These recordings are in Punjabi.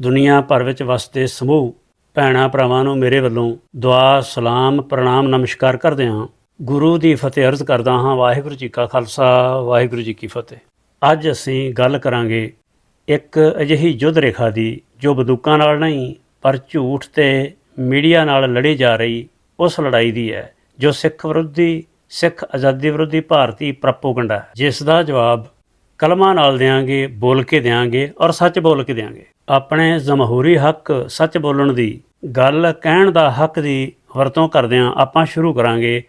ਦੁਨੀਆ ਭਰ ਵਿੱਚ ਵਸਦੇ ਸਮੂਹ ਭੈਣਾਂ ਭਰਾਵਾਂ ਨੂੰ ਮੇਰੇ ਵੱਲੋਂ ਦੁਆ, ਸਲਾਮ, ਪ੍ਰਣਾਮ, ਨਮਸਕਾਰ ਕਰਦੇ ਹਾਂ। ਗੁਰੂ ਦੀ ਫਤਿਹ ਅਰਜ਼ ਕਰਦਾ ਹਾਂ। ਵਾਹਿਗੁਰੂ ਜੀ ਕਾ ਖਾਲਸਾ, ਵਾਹਿਗੁਰੂ ਜੀ ਕੀ ਫਤਿਹ। ਅੱਜ ਅਸੀਂ ਗੱਲ ਕਰਾਂਗੇ ਇੱਕ ਅਜਿਹੀ ਯੁੱਧ ਰੇਖਾ ਦੀ, ਜੋ ਬੰਦੂਕਾਂ ਨਾਲ ਨਹੀਂ, ਪਰ ਝੂਠ ਤੇ ਮੀਡੀਆ ਨਾਲ ਲੜੀ ਜਾ ਰਹੀ ਉਸ ਲੜਾਈ ਦੀ ਹੈ, ਜੋ ਸਿੱਖ ਵਿਰੋਧੀ, ਸਿੱਖ ਆਜ਼ਾਦੀ ਵਿਰੋਧੀ ਭਾਰਤੀ ਪ੍ਰਪੋਗੰਡਾ ਹੈ। ਜਿਸ ਦਾ ਜਵਾਬ ਕਲਮਾਂ ਨਾਲ ਦੇਾਂਗੇ ਬੋਲ ਕੇ ਦੇਾਂਗੇ ਔਰ ਸੱਚ ਬੋਲ ਕੇ ਦੇਾਂਗੇ ਆਪਣੇ ਜਮਹੂਰੀ ਹੱਕ ਸੱਚ ਬੋਲਣ ਦੀ, ਗੱਲ ਕਹਿਣ ਦਾ ਹੱਕ ਦੀ ਵਰਤੋਂ ਕਰਦਿਆਂ ਆਪਾਂ ਸ਼ੁਰੂ ਕਰਾਂਗੇ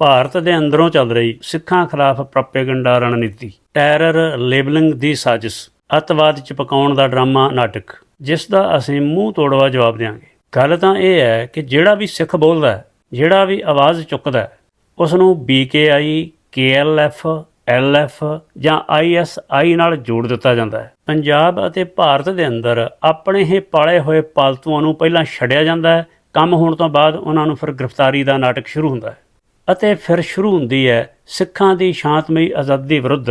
ਭਾਰਤ ਦੇ ਅੰਦਰੋਂ ਚੱਲ ਰਹੀ ਸਿੱਖਾਂ ਖਿਲਾਫ ਪ੍ਰੋਪੇਗੈਂਡਾ ਰਣਨੀਤੀ, ਟੈਰਰ ਲੇਬਲਿੰਗ ਦੀ ਸਾਜ਼ਿਸ਼, ਅੱਤਵਾਦ ਚ ਪਕਾਉਣ ਦਾ ਡਰਾਮਾ ਨਾਟਕ, ਜਿਸ ਦਾ ਅਸੀਂ ਮੂੰਹ ਤੋੜਵਾ ਜਵਾਬ ਦੇਾਂਗੇ ਗੱਲ ਤਾਂ ਇਹ ਹੈ ਕਿ ਜਿਹੜਾ ਵੀ ਸਿੱਖ ਬੋਲਦਾ ਹੈ, ਜਿਹੜਾ ਵੀ ਆਵਾਜ਼ ਚੁੱਕਦਾ ਹੈ ਉਸ ਨੂੰ ਬੀਕੇਆਈ ਕੇਐਲਐਫ ਐਲਐਫ ਜਾਂ ਆਈਐਸਆਈ ਨਾਲ ਜੋੜ ਦਿੱਤਾ ਜਾਂਦਾ ਹੈ। ਪੰਜਾਬ ਅਤੇ ਭਾਰਤ ਦੇ ਅੰਦਰ ਆਪਣੇ ਹੀ ਪਾਲੇ ਹੋਏ ਪਾਲਤੂਆਂ ਨੂੰ ਪਹਿਲਾਂ ਛੱਡਿਆ ਜਾਂਦਾ ਹੈ। ਕੰਮ ਹੋਣ ਤੋਂ ਬਾਅਦ ਉਹਨਾਂ ਨੂੰ ਫਿਰ ਗ੍ਰਿਫਤਾਰੀ ਦਾ ਨਾਟਕ ਸ਼ੁਰੂ ਹੁੰਦਾ ਹੈ। ਅਤੇ ਫਿਰ ਸ਼ੁਰੂ ਹੁੰਦੀ ਹੈ ਸਿੱਖਾਂ ਦੀ ਸ਼ਾਂਤਮਈ ਆਜ਼ਾਦੀ ਵਿਰੁੱਧ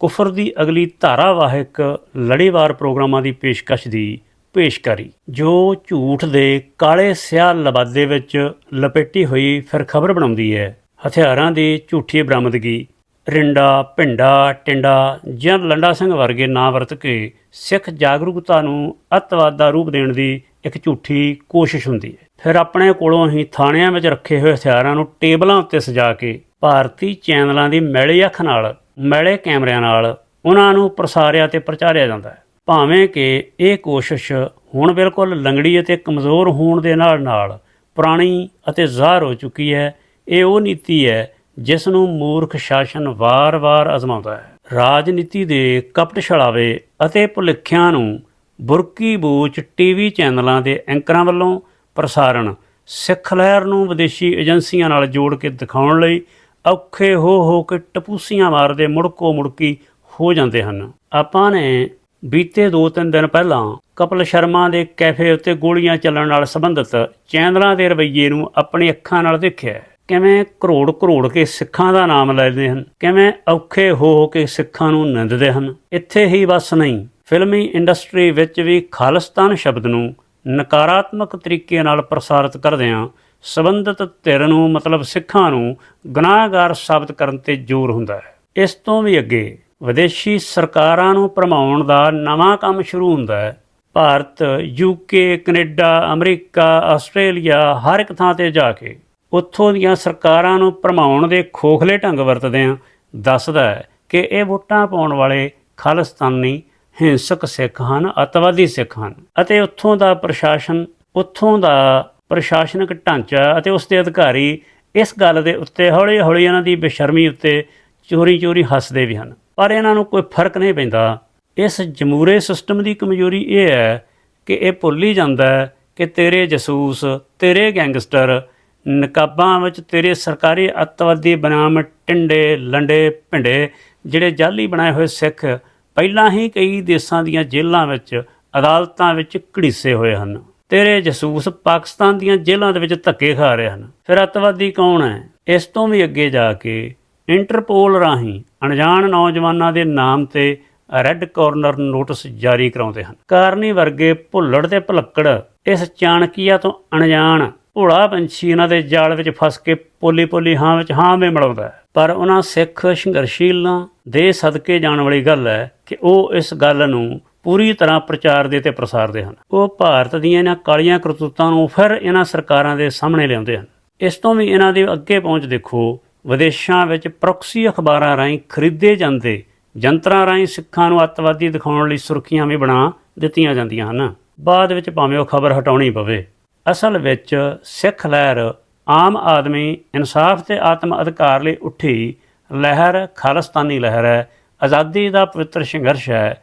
ਕੁਫਰ ਦੀ ਅਗਲੀ ਧਾਰਾਵਾਹਿਕ ਲੜੀਵਾਰ ਪ੍ਰੋਗਰਾਮਾਂ ਦੀ ਪੇਸ਼ਕਸ਼ ਦੀ ਪੇਸ਼ਕਾਰੀ, ਜੋ ਝੂਠ ਦੇ ਕਾਲੇ ਸਿਆਹ ਲਬਾਦੇ ਵਿੱਚ ਲਪੇਟੀ ਹੋਈ ਫਿਰ ਖਬਰ ਬਣਾਉਂਦੀ ਹੈ। ਹਥਿਆਰਾਂ ਦੀ ਝੂਠੀ ਬਰਾਮਦਗੀ ਰਿੰਡਾ, ਭਿੰਡਾ, ਟਿੰਡਾ ਜਾਂ ਲੰਡਾ ਸਿੰਘ ਵਰਗੇ ਨਾਂ ਵਰਤ ਕੇ ਸਿੱਖ ਜਾਗਰੂਕਤਾ ਨੂੰ ਅੱਤਵਾਦ ਦਾ ਰੂਪ ਦੇਣ ਦੀ ਇੱਕ ਝੂਠੀ ਕੋਸ਼ਿਸ਼ ਹੁੰਦੀ ਹੈ। ਫਿਰ ਆਪਣੇ ਕੋਲੋਂ ਹੀ ਥਾਣਿਆਂ ਵਿੱਚ ਰੱਖੇ ਹੋਏ ਹਥਿਆਰਾਂ ਨੂੰ ਟੇਬਲਾਂ ਉੱਤੇ ਸਜਾ ਕੇ ਭਾਰਤੀ ਚੈਨਲਾਂ ਦੀ ਮੈਲੇ ਅੱਖ ਨਾਲ, ਮੈਲੇ ਕੈਮਰਿਆਂ ਨਾਲ ਉਹਨਾਂ ਨੂੰ ਪ੍ਰਸਾਰਿਆ ਤੇ ਪ੍ਰਚਾਰਿਆ ਜਾਂਦਾ ਹੈ। ਭਾਵੇਂ ਕਿ ਇਹ ਕੋਸ਼ਿਸ਼ ਹੁਣ ਬਿਲਕੁਲ ਲੰਗੜੀ ਅਤੇ ਕਮਜ਼ੋਰ ਹੋਣ ਦੇ ਨਾਲ ਨਾਲ ਪੁਰਾਣੀ ਅਤੇ ਜ਼ਾਹਰ ਹੋ ਚੁੱਕੀ ਹੈ, ਇਹ ਉਹ ਨੀਤੀ ਹੈ ਜਿਸ ਨੂੰ ਮੂਰਖ ਸ਼ਾਸਨ ਵਾਰ-ਵਾਰ ਅਜ਼ਮਾਉਂਦਾ ਹੈ ਰਾਜਨੀਤੀ ਦੇ ਕਪਟ ਛਲਾਵੇ ਅਤੇ ਭੁਲੇਖਿਆਂ ਨੂੰ ਬੁਰਕੀ ਬੂਚ ਟੀਵੀ ਚੈਨਲਾਂ ਦੇ ਐਂਕਰਾਂ ਵੱਲੋਂ ਪ੍ਰਸਾਰਣ, ਸਿੱਖ ਲਹਿਰ ਨੂੰ ਵਿਦੇਸ਼ੀ ਏਜੰਸੀਆਂ ਨਾਲ ਜੋੜ ਕੇ ਦਿਖਾਉਣ ਲਈ ਔਖੇ ਹੋ ਹੋ ਕੇ ਟਪੂਸੀਆਂ ਮਾਰਦੇ ਮੁੜਕੋ ਮੁੜਕੀ ਹੋ ਜਾਂਦੇ ਹਨ ਆਪਾਂ ਨੇ ਬੀਤੇ 2-3 ਦਿਨ ਪਹਿਲਾਂ ਕਪਲ ਸ਼ਰਮਾ ਦੇ ਕੈਫੇ ਉੱਤੇ ਗੋਲੀਆਂ ਚੱਲਣ ਨਾਲ ਸੰਬੰਧਿਤ ਚੈਨਲਾਂ ਦੇ ਰਵੱਈਏ ਨੂੰ ਆਪਣੀ ਅੱਖਾਂ ਨਾਲ ਦੇਖਿਆ ਹੈ। ਕਿਵੇਂ ਕਰੋੜ ਕਰੋੜ ਕੇ ਸਿੱਖਾਂ ਦਾ ਨਾਮ ਲੈਂਦੇ ਹਨ, ਕਿਵੇਂ ਔਖੇ ਹੋ ਹੋ ਕੇ ਸਿੱਖਾਂ ਨੂੰ ਨਿੰਦਦੇ ਹਨ, ਇੱਥੇ ਹੀ ਬਸ ਨਹੀਂ, ਫਿਲਮੀ ਇੰਡਸਟਰੀ ਵਿੱਚ ਵੀ ਖਾਲਿਸਤਾਨ ਸ਼ਬਦ ਨੂੰ ਨਕਾਰਾਤਮਕ ਤਰੀਕੇ ਨਾਲ ਪ੍ਰਸਾਰਿਤ ਕਰਦਿਆਂ ਸਬੰਧਤ ਧਿਰ ਨੂੰ, ਮਤਲਬ ਸਿੱਖਾਂ ਨੂੰ ਗੁਨਾਹਗਾਰ ਸਾਬਤ ਕਰਨ ਤੇ ਜ਼ੋਰ ਹੁੰਦਾ ਹੈ। ਇਸ ਤੋਂ ਵੀ ਅੱਗੇ ਵਿਦੇਸ਼ੀ ਸਰਕਾਰਾਂ ਨੂੰ ਭਰਮਾਉਣ ਦਾ ਨਵਾਂ ਕੰਮ ਸ਼ੁਰੂ ਹੁੰਦਾ ਹੈ। Bharat UK Canada, America, Australia ਹਰ ਇੱਕ ਥਾਂ ਤੇ ਜਾ ਕੇ ਉੱਥੋਂ ਦੀਆਂ ਸਰਕਾਰਾਂ ਨੂੰ ਭਰਮਾਉਣ ਦੇ ਖੋਖਲੇ ਢੰਗ ਵਰਤਦਿਆਂ ਦੱਸਦਾ ਹੈ ਕਿ ਇਹ ਵੋਟਾਂ ਪਾਉਣ ਵਾਲੇ ਖਾਲਿਸਤਾਨੀ ਹਿੰਸਕ ਸਿੱਖ ਹਨ, ਅਤਵਾਦੀ ਸਿੱਖ ਹਨ ਅਤੇ ਉੱਥੋਂ ਦਾ ਪ੍ਰਸ਼ਾਸਨ, ਉੱਥੋਂ ਦਾ ਪ੍ਰਸ਼ਾਸਨਿਕ ਢਾਂਚਾ ਅਤੇ ਉਸ ਦੇ ਅਧਿਕਾਰੀ ਇਸ ਗੱਲ ਦੇ ਉੱਤੇ ਹੌਲੀ-ਹੌਲੀ ਇਹਨਾਂ ਦੀ ਬੇਸ਼ਰਮੀ ਉੱਤੇ ਚੋਰੀ-ਚੋਰੀ ਹੱਸਦੇ ਵੀ ਹਨ। ਪਰ ਇਹਨਾਂ ਨੂੰ ਕੋਈ ਫ਼ਰਕ ਨਹੀਂ ਪੈਂਦਾ। ਇਸ ਜਮੂਰੇ ਸਿਸਟਮ ਦੀ ਕਮਜ਼ੋਰੀ ਇਹ ਹੈ ਕਿ ਇਹ ਭੁੱਲ ਹੀ ਜਾਂਦਾ ਹੈ ਕਿ ਤੇਰੇ ਜਸੂਸ, ਤੇਰੇ ਗੈਂਗਸਟਰ ਨਕਾਬਾਂ ਵਿੱਚ ਤੇਰੇ ਸਰਕਾਰੀ ਅੱਤਵਾਦੀ ਬਨਾਮ ਟਿੰਡੇ, ਲੰਡੇ, ਭਿੰਡੇ, ਜਿਹੜੇ ਜਾਲੀ ਬਣਾਏ ਹੋਏ ਸਿੱਖ, ਪਹਿਲਾਂ ਹੀ ਕਈ ਦੇਸ਼ਾਂ ਦੀਆਂ ਜੇਲ੍ਹਾਂ ਵਿੱਚ, ਅਦਾਲਤਾਂ ਵਿੱਚ ਘੜੀਸੇ ਹੋਏ ਹਨ। ਤੇਰੇ ਜਸੂਸ ਪਾਕਿਸਤਾਨ ਦੀਆਂ ਜੇਲ੍ਹਾਂ ਦੇ ਵਿੱਚ ਧੱਕੇ ਖਾ ਰਹੇ ਹਨ। ਫਿਰ ਅੱਤਵਾਦੀ ਕੌਣ ਹੈ? ਇਸ ਤੋਂ ਵੀ ਅੱਗੇ ਜਾ ਕੇ ਇੰਟਰਪੋਲ ਰਾਹੀਂ ਅਣਜਾਣ ਨੌਜਵਾਨਾਂ ਦੇ ਨਾਮ ਤੇ ਰੈੱਡ ਕਾਰਨਰ ਨੋਟਿਸ ਜਾਰੀ ਕਰਾਉਂਦੇ ਹਨ। ਕਾਰਨੀ ਵਰਗੇ ਭੁੱਲੜ ਤੇ ਭੁਲੱਕੜ ਇਸ ਚਾਣਕੀਆ ਤੋਂ ਅਣਜਾਣ ਭੋਲਾ ਪੰਛੀ ਇਹਨਾਂ ਦੇ ਜਾਲ ਵਿੱਚ ਫਸ ਕੇ ਪੋਲੀ ਪੋਲੀ ਹਾਂ ਵਿੱਚ ਹਾਂ ਮੇ ਮਿਲਾਉਂਦਾ ਹੈ। ਪਰ ਉਹਨਾਂ ਸਿੱਖ ਸੰਘਰਸ਼ੀਲਾਂ ਦੇ ਸਦਕੇ ਜਾਣ ਵਾਲੀ ਗੱਲ ਹੈ ਕਿ ਉਹ ਇਸ ਗੱਲ ਨੂੰ ਪੂਰੀ ਤਰ੍ਹਾਂ ਪ੍ਰਚਾਰ ਦੇ ਤੇ ਪ੍ਰਸਾਰਦੇ ਹਨ। ਉਹ ਭਾਰਤ ਦੀਆਂ ਇਹਨਾਂ ਕਾਲੀਆਂ ਕਰਤੂਤਾਂ ਨੂੰ ਫਿਰ ਇਹਨਾਂ ਸਰਕਾਰਾਂ ਦੇ ਸਾਹਮਣੇ ਲਿਆਉਂਦੇ ਹਨ। ਇਸ ਤੋਂ ਵੀ ਇਹਨਾਂ ਦੀ ਅੱਗੇ ਪਹੁੰਚ ਦੇਖੋ, ਵਿਦੇਸ਼ਾਂ ਵਿੱਚ ਪ੍ਰੋਕਸੀ ਅਖਬਾਰਾਂ ਰਾਹੀਂ ਖਰੀਦੇ ਜਾਂਦੇ ਜੰਤਰਾਂ ਰਾਹੀਂ ਸਿੱਖਾਂ ਨੂੰ ਅੱਤਵਾਦੀ ਦਿਖਾਉਣ ਲਈ ਸੁਰਖੀਆਂ ਵੀ ਬਣਾ ਦਿੱਤੀਆਂ ਜਾਂਦੀਆਂ ਹਨ। ਬਾਅਦ ਵਿੱਚ ਭਾਵੇਂ ਉਹ ਖਬਰ ਹਟਾਉਣੀ ਪਵੇ। ਅਸਲ ਵਿੱਚ ਸਿੱਖ ਲਹਿਰ ਆਮ ਆਦਮੀ ਇਨਸਾਫ ਤੇ ਆਤਮ ਅਧਿਕਾਰ ਲਈ ਉੱਠੀ ਲਹਿਰ ਖਾਲਿਸਤਾਨੀ ਲਹਿਰ ਹੈ, ਆਜ਼ਾਦੀ ਦਾ ਪਵਿੱਤਰ ਸੰਘਰਸ਼ ਹੈ,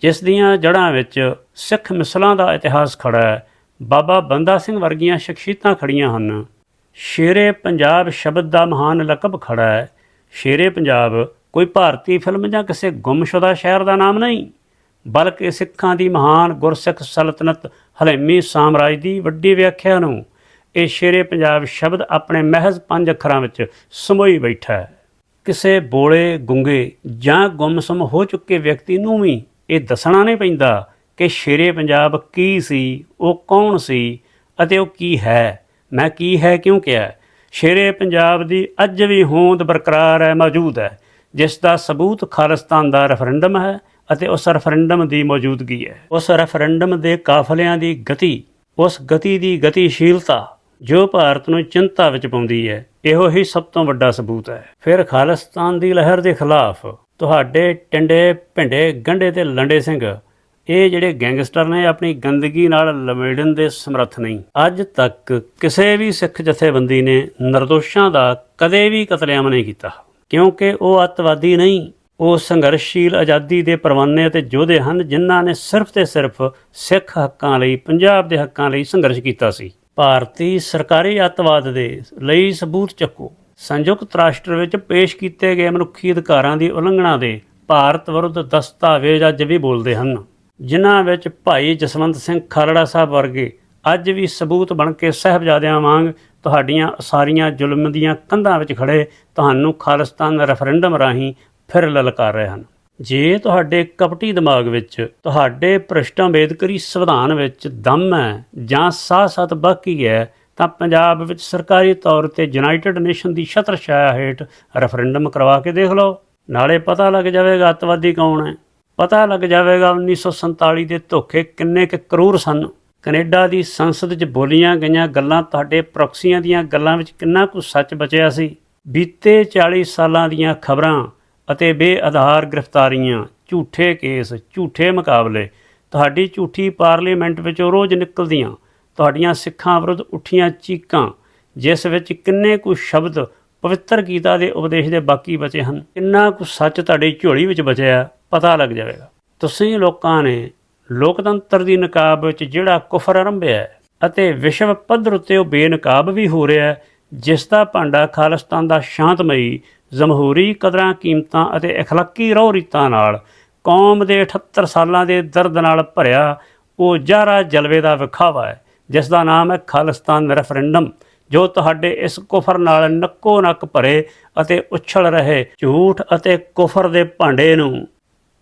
ਜਿਸ ਦੀਆਂ ਜੜ੍ਹਾਂ ਵਿੱਚ ਸਿੱਖ ਮਿਸਲਾਂ ਦਾ ਇਤਿਹਾਸ ਖੜਾ ਹੈ, ਬਾਬਾ ਬੰਦਾ ਸਿੰਘ ਵਰਗੀਆਂ ਸ਼ਖਸੀਅਤਾਂ ਖੜੀਆਂ ਹਨ। ਸ਼ੇਰੇ ਪੰਜਾਬ ਸ਼ਬਦ ਦਾ ਮਹਾਨ ਲਕਬ ਖੜਾ ਹੈ। ਸ਼ੇਰੇ ਪੰਜਾਬ ਕੋਈ ਭਾਰਤੀ ਫਿਲਮ ਜਾਂ ਕਿਸੇ ਗੁੰਮਸ਼ੁਦਾ ਸ਼ਹਿਰ ਦਾ ਨਾਮ ਨਹੀਂ। ਬਲਕਿ ਸਿੱਖਾਂ ਦੀ ਮਹਾਨ ਗੁਰਸਿੱਖ ਸਲਤਨਤ ਹਲੇਮੀ ਸਾਮਰਾਜ ਦੀ ਵੱਡੀ ਵਿਆਖਿਆ ਨੂੰ ਇਹ ਸ਼ੇਰੇ ਪੰਜਾਬ ਸ਼ਬਦ ਆਪਣੇ ਮਹਿਜ਼ ਪੰਜ ਅੱਖਰਾਂ ਵਿੱਚ ਸਮੋਈ ਬੈਠਾ ਹੈ। ਕਿਸੇ ਬੋਲੇ ਗੁੰਗੇ ਜਾਂ ਗੁੰਮਸਮ ਹੋ ਚੁੱਕੇ ਵਿਅਕਤੀ ਨੂੰ ਵੀ ਇਹ ਦੱਸਣਾ ਨਹੀਂ ਪੈਂਦਾ ਕਿ ਸ਼ੇਰੇ ਪੰਜਾਬ ਕੀ ਸੀ, ਉਹ ਕੌਣ ਸੀ ਅਤੇ ਉਹ ਕੀ ਹੈ। ਮੈਂ ਕੀ ਹੈ ਕਿਉਂ ਕਿਹਾ? ਸ਼ੇਰੇ ਪੰਜਾਬ ਦੀ ਅੱਜ ਵੀ ਹੋਂਦ ਬਰਕਰਾਰ ਹੈ, ਮੌਜੂਦ ਹੈ, ਜਿਸ ਦਾ ਸਬੂਤ ਖਾਲਿਸਤਾਨ ਦਾ ਰੈਫਰੈਂਡਮ ਹੈ। ਅਤੇ ਉਸ ਰੈਫਰੈਂਡਮ ਦੀ ਮੌਜੂਦਗੀ ਹੈ। ਉਸ ਰੈਫਰੈਂਡਮ ਦੇ ਕਾਫਲਿਆਂ ਦੀ ਗਤੀ, ਉਸ ਗਤੀ ਦੀ ਗਤੀਸ਼ੀਲਤਾ ਜੋ ਭਾਰਤ ਨੂੰ ਚਿੰਤਾ ਵਿੱਚ ਪਾਉਂਦੀ ਹੈ, ਇਹੋ ਹੀ ਸਭ ਤੋਂ ਵੱਡਾ ਸਬੂਤ ਹੈ। ਫਿਰ ਖਾਲਿਸਤਾਨ ਦੀ ਲਹਿਰ ਦੇ ਖਿਲਾਫ ਤੁਹਾਡੇ ਟੰਡੇ, ਭਿੰਡੇ ਗੰਡੇ ਤੇ ਲੰਡੇ ਸਿੰਘ, ਇਹ ਜਿਹੜੇ ਗੈਂਗਸਟਰ ਨੇ ਆਪਣੀ ਗੰਦਗੀ ਨਾਲ ਲਮੇੜਨ ਦੇ ਸਮਰੱਥ ਨਹੀਂ। ਅੱਜ ਤੱਕ ਕਿਸੇ ਵੀ ਸਿੱਖ ਜਥੇਬੰਦੀ ਨੇ ਨਿਰਦੋਸ਼ਾਂ ਦਾ ਕਦੇ ਵੀ ਕਤਲੇਆਮ ਨਹੀਂ ਕੀਤਾ। ਕਿਉਂਕਿ ਉਹ ਅੱਤਵਾਦੀ ਨਹੀਂ ਉਹ ਸੰਘਰਸ਼ੀਲ ਆਜ਼ਾਦੀ ਦੇ ਪਰਵਾਨੇ ਅਤੇ ਯੋਧੇ ਹਨ, ਜਿਨ੍ਹਾਂ ਨੇ ਸਿਰਫ ਤੇ ਸਿਰਫ ਸਿੱਖ ਹੱਕਾਂ ਲਈ, ਪੰਜਾਬ ਦੇ ਹੱਕਾਂ ਲਈ ਸੰਘਰਸ਼ ਕੀਤਾ ਸੀ। ਭਾਰਤੀ ਸਰਕਾਰੀ ਅੱਤਵਾਦ ਦੇ ਲਈ ਸਬੂਤ ਚੱਕੋ। ਸੰਯੁਕਤ ਰਾਸ਼ਟਰ ਵਿੱਚ ਪੇਸ਼ ਕੀਤੇ ਗਏ ਮਨੁੱਖੀ ਅਧਿਕਾਰਾਂ ਦੀ ਉਲੰਘਣਾ ਦੇ ਭਾਰਤ ਵਿਰੁੱਧ ਦਸਤਾਵੇਜ਼ ਅੱਜ ਵੀ ਬੋਲਦੇ ਹਨ, ਜਿਨ੍ਹਾਂ ਵਿੱਚ ਭਾਈ ਜਸਵੰਤ ਸਿੰਘ ਖਾਲੜਾ ਸਾਹਿਬ ਵਰਗੇ ਅੱਜ ਵੀ ਸਬੂਤ ਬਣ ਕੇ ਸਹਿਬਜ਼ਾਦਿਆਂ ਵਾਂਗ ਤੁਹਾਡੀਆਂ ਸਾਰੀਆਂ ਜ਼ੁਲਮ ਦੀਆਂ ਕੰਧਾਂ ਵਿੱਚ ਖੜੇ ਤੁਹਾਨੂੰ ਖਾਲਿਸਤਾਨ ਰੈਫਰੈਂਡਮ ਰਾਹੀਂ ਫਿਰ ਲਲਕਾਰ ਰਹੇ ਹਨ। ਜੇ ਤੁਹਾਡੇ ਕਪਟੀ ਦਿਮਾਗ ਵਿੱਚ, ਤੁਹਾਡੇ ਭ੍ਰਿਸ਼ਟਾਂਬੇਦਕਰੀ ਸੰਵਿਧਾਨ ਵਿੱਚ ਦਮ ਹੈ ਜਾਂ ਸਾਹ-ਸਤ ਬਾਕੀ ਹੈ, ਤਾਂ ਪੰਜਾਬ ਵਿੱਚ ਸਰਕਾਰੀ ਤੌਰ ਤੇ ਯੂਨਾਈਟਿਡ ਨੇਸ਼ਨ ਦੀ ਛਤਰ ਛਾਇਆ ਹੇਠ ਰੈਫਰੈਂਡਮ ਕਰਵਾ ਕੇ ਦੇਖ ਲਓ। ਨਾਲੇ ਪਤਾ ਲੱਗ ਜਾਵੇਗਾ ਅੱਤਵਾਦੀ ਕੌਣ ਹੈ। ਪਤਾ ਲੱਗ ਜਾਵੇਗਾ 1947 ਦੇ ਧੋਖੇ ਕਿੰਨੇ ਕੁ ਕਰੂਰ ਸਨ। ਕੈਨੇਡਾ ਦੀ ਸੰਸਦ 'ਚ ਬੋਲੀਆਂ ਗਈਆਂ ਗੱਲਾਂ ਤੁਹਾਡੇ ਪ੍ਰੋਕਸੀਆਂ ਦੀਆਂ ਗੱਲਾਂ ਵਿੱਚ ਕਿੰਨਾ ਕੁ ਸੱਚ ਬਚਿਆ ਸੀ। ਬੀਤੇ 40 ਸਾਲਾਂ ਦੀਆਂ ਖਬਰਾਂ ਅਤੇ ਬੇਆਧਾਰ ਗ੍ਰਿਫਤਾਰੀਆਂ, ਝੂਠੇ ਕੇਸ, ਝੂਠੇ ਮੁਕਾਬਲੇ। ਤੁਹਾਡੀ ਝੂਠੀ ਪਾਰਲੀਮੈਂਟ ਵਿੱਚੋਂ ਰੋਜ਼ ਨਿਕਲਦੀਆਂ, ਤੁਹਾਡੀਆਂ ਸਿੱਖਾਂ ਵਿਰੁੱਧ ਉੱਠੀਆਂ ਚੀਕਾਂ, ਜਿਸ ਵਿੱਚ ਕਿੰਨੇ ਕੁ ਸ਼ਬਦ ਪਵਿੱਤਰ ਗੀਤਾ ਦੇ ਉਪਦੇਸ਼ ਦੇ ਬਾਕੀ ਬਚੇ ਹਨ। ਕਿੰਨਾ ਕੁ ਸੱਚ ਤੁਹਾਡੀ ਝੋਲੀ ਵਿੱਚ ਬਚਿਆ, ਪਤਾ ਲੱਗ ਜਾਵੇਗਾ। ਤੁਸੀਂ ਲੋਕਾਂ ਨੇ ਲੋਕਤੰਤਰ ਦੀ ਨਕਾਬ ਵਿੱਚ ਜਿਹੜਾ ਕੁਫਰ ਆਰੰਭਿਆ ਹੈ ਅਤੇ ਵਿਸ਼ਵ ਪੱਧਰ ਉੱਤੇ ਉਹ ਬੇਨਕਾਬ ਵੀ ਹੋ ਰਿਹਾ ਹੈ, ਜਿਸ ਦਾ ਭਾਂਡਾ ਖਾਲਿਸਤਾਨ ਦਾ ਸ਼ਾਂਤਮਈ ਜਮਹੂਰੀ ਕਦਰਾਂ ਕੀਮਤਾਂ ਅਤੇ اخਲਾਕੀ ਰੋਹ ਰੀਤਾਂ ਨਾਲ ਕੌਮ ਦੇ 78 ਸਾਲਾਂ ਦੇ ਦਰਦ ਨਾਲ ਭਰਿਆ ਉਹ ਜਾਰਾ ਜਲਵੇ ਦਾ ਵਿਖਾਵਾ ਹੈ, ਜਿਸ ਦਾ ਨਾਮ ਹੈ ਖਾਲਿਸਤਾਨ ਰੈਫਰੈਂਡਮ, ਜੋ ਤੁਹਾਡੇ ਇਸ ਕੁਫਰ ਨਾਲ ਨੱਕੋ ਨੱਕ ਭਰੇ ਅਤੇ ਉਛਲ ਰਹੇ ਝੂਠ ਅਤੇ ਕੁਫਰ ਦੇ ਭਾਂਡੇ ਨੂੰ।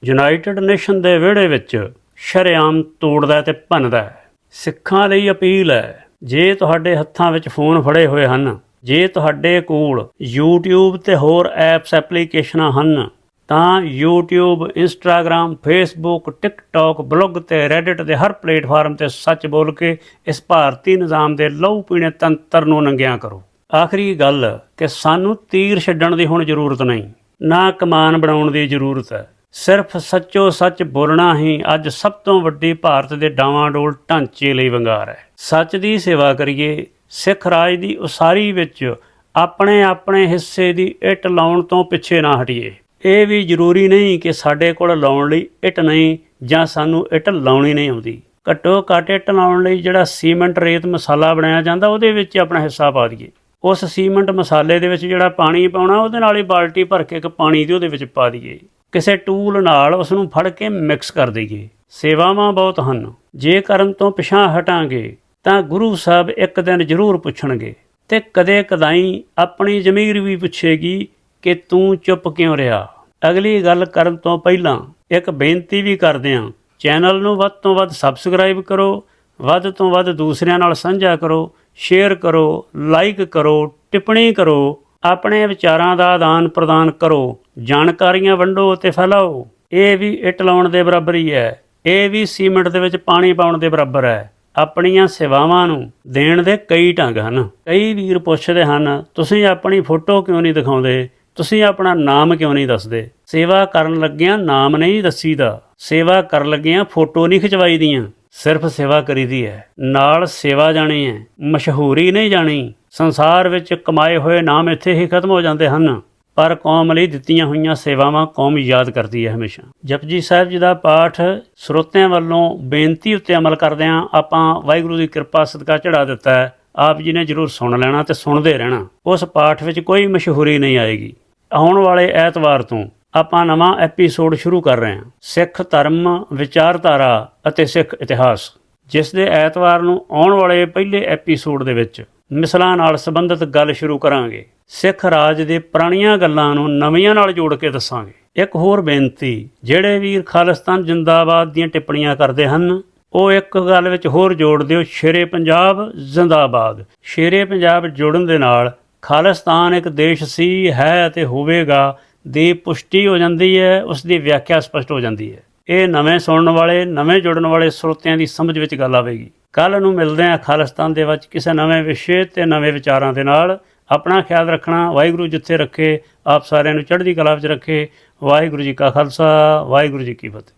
ਯੂਨਾਈਟਿਡ ਨੇਸ਼ਨ ਦੇ ਵਿਹੜੇ ਵਿੱਚ ਸ਼ਰਿਆਮ ਤੋੜਦਾ ਤੇ ਭੰਨਦਾ ਹੈ। ਸਿੱਖਾਂ ਲਈ ਅਪੀਲ ਹੈ, ਜੇ ਤੁਹਾਡੇ ਹੱਥਾਂ ਵਿੱਚ ਫੋਨ ਫੜੇ ਹੋਏ ਹਨ ਜੇ ਤੁਹਾਡੇ ਕੋਲ YouTube ਤੇ ਹੋਰ ਐਪਸ ਐਪਲੀਕੇਸ਼ਨਾਂ ਹਨ ਤਾਂ YouTube, Instagram, Facebook, TikTok, blog ਤੇ Reddit ਦੇ ਹਰ ਪਲੇਟਫਾਰਮ ਤੇ ਸੱਚ ਬੋਲ ਕੇ ਇਸ ਭਾਰਤੀ ਨਿਜ਼ਾਮ ਦੇ ਲਹੂ ਪੀਣੇ ਤੰਤਰ ਨੂੰ ਨੰਗਿਆ ਕਰੋ। ਆਖਰੀ ਗੱਲ ਕਿ ਸਾਨੂੰ ਤੀਰ ਛੱਡਣ ਦੀ ਹੁਣ ਜ਼ਰੂਰਤ ਨਹੀਂ ਨਾ ਕਮਾਨ ਬਣਾਉਣ ਦੀ ਜ਼ਰੂਰਤ ਹੈ। ਸਿਰਫ ਸੱਚੋ ਸੱਚ ਬੋਲਣਾ ਹੀ ਅੱਜ ਸਭ ਤੋਂ ਵੱਡੀ ਭਾਰਤ ਦੇ ਡਾਵਾਂਡੋਲ ਢਾਂਚੇ ਲਈ ਵੰਗਾਰ ਹੈ। ਸੱਚ ਦੀ ਸੇਵਾ ਕਰੀਏ ਸਿੱਖ ਰਾਜ ਦੀ ਉਸਾਰੀ ਵਿੱਚ ਆਪਣੇ ਆਪਣੇ ਹਿੱਸੇ ਦੀ ਇੱਟ ਲਾਉਣ ਤੋਂ ਪਿੱਛੇ ਨਾ ਹਟੀਏ। ਇਹ ਵੀ ਜ਼ਰੂਰੀ ਨਹੀਂ ਕਿ ਸਾਡੇ ਕੋਲ ਲਾਉਣ ਲਈ ਇੱਟ ਨਹੀਂ ਜਾਂ ਸਾਨੂੰ ਇੱਟ ਲਾਉਣੀ ਨਹੀਂ ਆਉਂਦੀ। ਘੱਟੋ ਘੱਟ ਇੱਟ ਲਾਉਣ ਲਈ ਜਿਹੜਾ ਸੀਮੈਂਟ ਰੇਤ ਮਸਾਲਾ ਬਣਾਇਆ ਜਾਂਦਾ, ਉਹਦੇ ਵਿੱਚ ਆਪਣਾ ਹਿੱਸਾ ਪਾ ਦਈਏ। ਉਸ ਸੀਮੈਂਟ ਮਸਾਲੇ ਦੇ ਵਿੱਚ ਜਿਹੜਾ ਪਾਣੀ ਪਾਉਣਾ, ਉਹਦੇ ਨਾਲ ਹੀ ਬਾਲਟੀ ਭਰ ਕੇ ਇੱਕ ਪਾਣੀ ਦੀ ਉਹਦੇ ਵਿੱਚ ਪਾ ਦਈਏ। ਕਿਸੇ ਟੂਲ ਨਾਲ ਉਸ ਨੂੰ ਫੜ ਕੇ ਮਿਕਸ ਕਰ ਦਈਏ। ਸੇਵਾਵਾਂ ਬਹੁਤ ਹਨ। ਜੇ ਕਰਨ ਤੋਂ ਪਿਛਾਂ ਹਟਾਂਗੇ ਤਾਂ ਗੁਰੂ ਸਾਹਿਬ ਇੱਕ ਦਿਨ ਜ਼ਰੂਰ ਪੁੱਛਣਗੇ ਤੇ ਕਦੇ ਕਦਾਈ ਆਪਣੀ ਜ਼ਮੀਰ ਵੀ ਪੁੱਛੇਗੀ ਕਿ ਤੂੰ ਚੁੱਪ ਕਿਉਂ ਰਿਹਾ? ਅਗਲੀ ਗੱਲ ਕਰਨ ਤੋਂ ਪਹਿਲਾਂ ਇੱਕ ਬੇਨਤੀ ਵੀ ਕਰਦੇ ਹਾਂ। ਚੈਨਲ ਨੂੰ ਵੱਧ ਤੋਂ ਵੱਧ ਸਬਸਕ੍ਰਾਈਬ ਕਰੋ, ਵੱਧ ਤੋਂ ਵੱਧ ਦੂਸਰਿਆਂ ਨਾਲ ਸਾਂਝਾ ਕਰੋ, ਸ਼ੇਅਰ ਕਰੋ, ਲਾਈਕ ਕਰੋ, ਟਿੱਪਣੀ ਕਰੋ, ਆਪਣੇ ਵਿਚਾਰਾਂ ਦਾ ਆਦਾਨ ਪ੍ਰਦਾਨ ਕਰੋ, ਜਾਣਕਾਰੀਆਂ ਵੰਡੋ ਅਤੇ ਫੈਲਾਓ। ਇਹ ਵੀ ਇੱਟ ਲਾਉਣ ਦੇ ਬਰਾਬਰ ਹੀ ਹੈ। ਇਹ ਵੀ ਸੀਮੈਂਟ ਦੇ ਵਿੱਚ ਪਾਣੀ ਪਾਉਣ ਦੇ ਬਰਾਬਰ ਹੈ। ਆਪਣੀਆਂ ਸੇਵਾਵਾਂ ਨੂੰ ਦੇਣ ਦੇ ਕਈ ਢੰਗ ਹਨ। ਕਈ ਵੀਰ ਪੁੱਛਦੇ ਹਨ, ਤੁਸੀਂ ਆਪਣੀ ਫੋਟੋ ਕਿਉਂ ਨਹੀਂ ਦਿਖਾਉਂਦੇ? ਤੁਸੀਂ ਆਪਣਾ ਨਾਮ ਕਿਉਂ ਨਹੀਂ ਦੱਸਦੇ? ਸੇਵਾ ਕਰਨ ਲੱਗਿਆਂ ਨਾਮ ਨਹੀਂ ਦੱਸੀਦਾ। ਸੇਵਾ ਕਰਨ ਲੱਗਿਆਂ ਫੋਟੋ ਨਹੀਂ ਖਿਚਵਾਈ ਦੀਆਂ ਸਿਰਫ ਸੇਵਾ ਕਰੀਦੀ ਹੈ। ਨਾਲ ਸੇਵਾ ਜਾਣੀ ਹੈ। ਮਸ਼ਹੂਰੀ ਨਹੀਂ ਜਾਣੀ। ਸੰਸਾਰ ਵਿੱਚ ਕਮਾਏ ਹੋਏ ਨਾਮ ਇੱਥੇ ਹੀ ਖਤਮ ਹੋ ਜਾਂਦੇ ਹਨ। ਪਰ ਕੌਮ ਲਈ ਦਿੱਤੀਆਂ ਹੋਈਆਂ ਸੇਵਾਵਾਂ ਕੌਮ ਯਾਦ ਕਰਦੀ ਹੈ ਹਮੇਸ਼ਾ। ਜਪਜੀ ਸਾਹਿਬ ਜੀ ਦਾ ਪਾਠ ਸਰੋਤਿਆਂ ਵੱਲੋਂ ਬੇਨਤੀ ਉੱਤੇ ਅਮਲ ਕਰਦਿਆਂ ਆਪਾਂ ਵਾਹਿਗੁਰੂ ਦੀ ਕਿਰਪਾ ਸਦਕਾ ਚੜਾ ਦਿੱਤਾ ਹੈ। ਆਪ ਜੀ ਨੇ ਜਰੂਰ ਸੁਣ ਲੈਣਾ ਤੇ ਸੁਣਦੇ ਰਹਿਣਾ। ਉਸ ਪਾਠ ਵਿੱਚ ਕੋਈ ਮਸ਼ਹੂਰੀ ਨਹੀਂ ਆਏਗੀ। ਆਉਣ ਵਾਲੇ ਐਤਵਾਰ ਤੋਂ ਆਪਾਂ ਨਵਾਂ ਐਪੀਸੋਡ ਸ਼ੁਰੂ ਕਰ ਰਹੇ ਹਾਂ। ਸਿੱਖ ਧਰਮ, ਵਿਚਾਰਧਾਰਾ ਅਤੇ ਸਿੱਖ ਇਤਿਹਾਸ। ਜਿਸ ਦੇ ਐਤਵਾਰ ਨੂੰ ਆਉਣ ਵਾਲੇ ਪਹਿਲੇ ਐਪੀਸੋਡ ਦੇ ਵਿੱਚ ਮਿਸਲਾਂ ਨਾਲ ਸੰਬੰਧਿਤ ਗੱਲ ਸ਼ੁਰੂ ਕਰਾਂਗੇ। ਸਿੱਖ ਰਾਜ ਦੇ ਪੁਰਾਣੀਆਂ ਗੱਲਾਂ ਨੂੰ ਨਵੀਆਂ ਨਾਲ ਜੋੜ ਕੇ ਦੱਸਾਂਗੇ। ਇੱਕ ਹੋਰ ਬੇਨਤੀ, ਜਿਹੜੇ ਵੀਰ ਖਾਲਿਸਤਾਨ ਜਿੰਦਾਬਾਦ ਦੀਆਂ ਟਿੱਪਣੀਆਂ ਕਰਦੇ ਹਨ, ਉਹ ਇੱਕ ਗੱਲ ਵਿੱਚ ਹੋਰ ਜੋੜ ਦਿਓ, ਸ਼ੇਰੇ ਪੰਜਾਬ ਜ਼ਿੰਦਾਬਾਦ। ਸ਼ੇਰੇ ਪੰਜਾਬ ਜੋੜਨ ਦੇ ਨਾਲ ਖਾਲਿਸਤਾਨ ਇੱਕ ਦੇਸ਼ ਸੀ, ਹੈ ਅਤੇ ਹੋਵੇਗਾ, ਦੀ ਪੁਸ਼ਟੀ ਹੋ ਜਾਂਦੀ ਹੈ, ਉਸ ਦੀ ਵਿਆਖਿਆ ਸਪਸ਼ਟ ਹੋ ਜਾਂਦੀ ਹੈ। ਇਹ ਨਵੇਂ ਸੁਣਨ ਵਾਲੇ, ਨਵੇਂ ਜੁੜਨ ਵਾਲੇ ਸਰੋਤਿਆਂ ਦੀ ਸਮਝ ਵਿੱਚ ਗੱਲ ਆਵੇਗੀ। ਕੱਲ ਨੂੰ ਮਿਲਦੇ ਹਾਂ ਖਾਲਿਸਤਾਨ ਦੇ ਵਿੱਚ ਕਿਸੇ ਨਵੇਂ ਵਿਸ਼ੇ ਤੇ ਨਵੇਂ ਵਿਚਾਰਾਂ ਦੇ ਨਾਲ। ਆਪਣਾ ਖਿਆਲ ਰੱਖਣਾ, ਵਾਹਿਗੁਰੂ ਜਿੱਥੇ ਰੱਖੇ, ਆਪ ਸਾਰਿਆਂ ਨੂੰ ਚੜ੍ਹਦੀ ਕਲਾ ਵਿੱਚ ਰੱਖੇ। ਵਾਹਿਗੁਰੂ ਜੀ ਕਾ ਖਾਲਸਾ, ਵਾਹਿਗੁਰੂ ਜੀ ਕੀ ਫਤਿਹ।